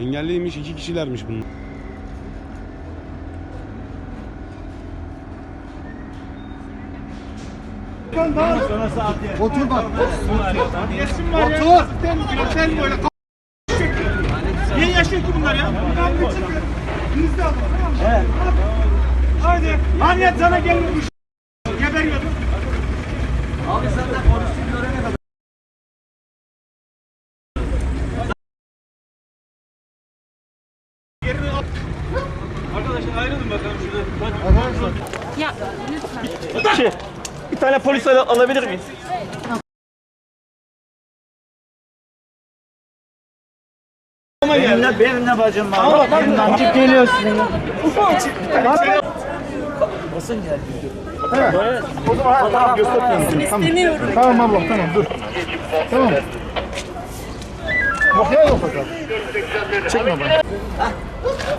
Engelliymiş iki kişilermiş bunlar. Otur bak. Otur. Böyle Niye yaşıyor ki bunlar ya? Evet. Hadi. Hani sana gelmiş. Ya lütfen. Bir tane polis al- alabilir miyiz? Benim ne, benim ne bacım var? Benim amcık geliyorsun. İstemiyorum. Tamam ablam tamam dur. Tamam. Yok ya yok bakalım. Çekme bana.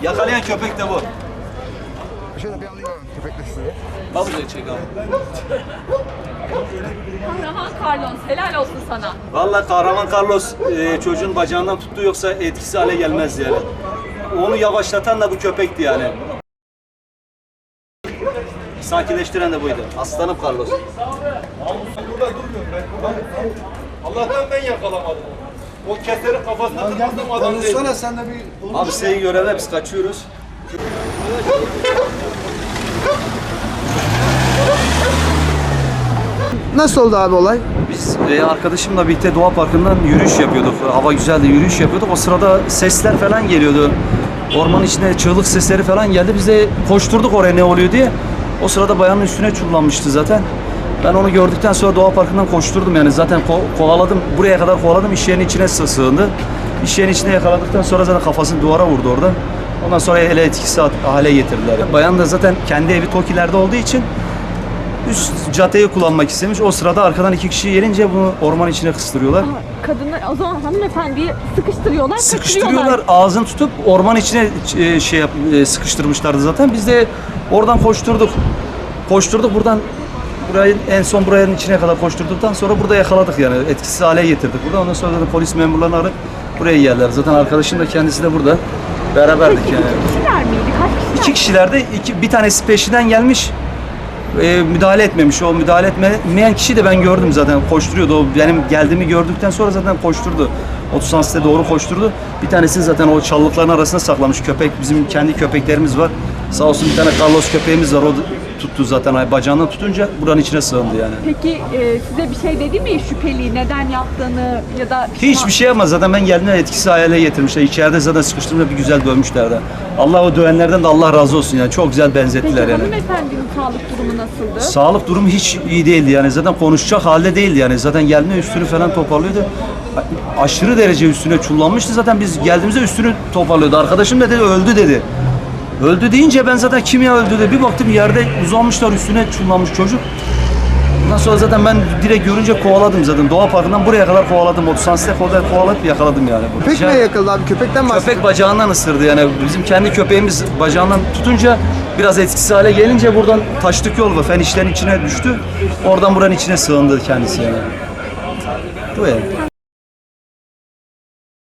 Yakalayan köpek de bu. Şöyle bir alayım köpekle sizi. Babuca çek abi. Kahraman Carlos helal olsun sana. Vallahi kahraman Carlos e, çocuğun bacağından tuttu yoksa etkisi hale gelmez yani. Onu yavaşlatan da bu köpekti yani. Sakinleştiren de buydu. Aslanım Carlos. Allah'tan ben yakalamadım. O keseri kafasına tırmasam adam değil. Konuşsana sen de bir Abi size görevler biz kaçıyoruz. Nasıl oldu abi olay? Biz e, arkadaşımla birlikte Doğa Parkı'ndan yürüyüş yapıyorduk. Hava güzeldi, yürüyüş yapıyorduk. O sırada sesler falan geliyordu. Ormanın içinde çığlık sesleri falan geldi. Biz de koşturduk oraya ne oluyor diye. O sırada bayanın üstüne çullanmıştı zaten. Ben onu gördükten sonra Doğa Parkı'ndan koşturdum yani zaten ko- kovaladım. Buraya kadar kovaladım. İş yerinin içine sı- sığındı. İş yerinin içine yakaladıktan sonra zaten kafasını duvara vurdu orada. Ondan sonra ele etkisi hale getirdiler. Bayan da zaten kendi evi Tokilerde olduğu için üst caddeyi kullanmak istemiş. O sırada arkadan iki kişi gelince bunu orman içine kıstırıyorlar. Kadınlar o zaman hanımefendiyi sıkıştırıyorlar, Sıkıştırıyorlar, ağzını tutup orman içine e, şey yap, e, sıkıştırmışlardı zaten. Biz de oradan koşturduk. Koşturduk buradan burayı en son buranın içine kadar koşturduktan sonra burada yakaladık yani etkisiz hale getirdik. Burada ondan sonra da polis memurlarını arayıp buraya geldiler. Zaten arkadaşım da kendisi de burada. Beraberdik yani. Kişiler miydi? Kaç kişi? İki kişilerde iki, bir tanesi peşinden gelmiş. E, müdahale etmemiş. O müdahale etmeyen kişi de ben gördüm zaten koşturuyordu. O benim geldiğimi gördükten sonra zaten koşturdu. Otosansite doğru koşturdu. Bir tanesini zaten o çalılıkların arasına saklamış köpek. Bizim kendi köpeklerimiz var. Sağ olsun bir tane Carlos köpeğimiz var. O tuttu zaten. Bacağından tutunca buranın içine sığındı yani. Peki e, size bir şey dedi mi şüpheli neden yaptığını ya da Hiçbir şey yapmaz. Zaten ben geldiğimde etkisi hale getirmişler. İçeride zaten sıkıştırma bir güzel dövmüşler de. Allah o dövenlerden de Allah razı olsun yani. Çok güzel Peki benzettiler yani. hanımefendinin sağlık durumu nasıldı? Sağlık durumu hiç iyi değildi yani zaten konuşacak halde değildi yani zaten geldiğinde üstünü falan toparlıyordu. Aşırı derece üstüne çullanmıştı zaten biz geldiğimizde üstünü toparlıyordu. Arkadaşım da dedi öldü dedi. Öldü deyince ben zaten kim ya öldü dedi. Bir baktım yerde uzanmışlar üstüne çullanmış çocuk. Ondan sonra zaten ben direkt görünce kovaladım zaten. Doğa Parkı'ndan buraya kadar kovaladım. 30 saniyede kadar kovalayıp yakaladım yani. Köpek mi yakaladı abi? Köpekten bahsediyor. Köpek bacağından ısırdı yani bizim kendi köpeğimiz bacağından tutunca biraz etkisiz hale gelince buradan taştık yol ve fen işlerin içine düştü. Oradan buranın içine sığındı kendisi yani. Bu yani.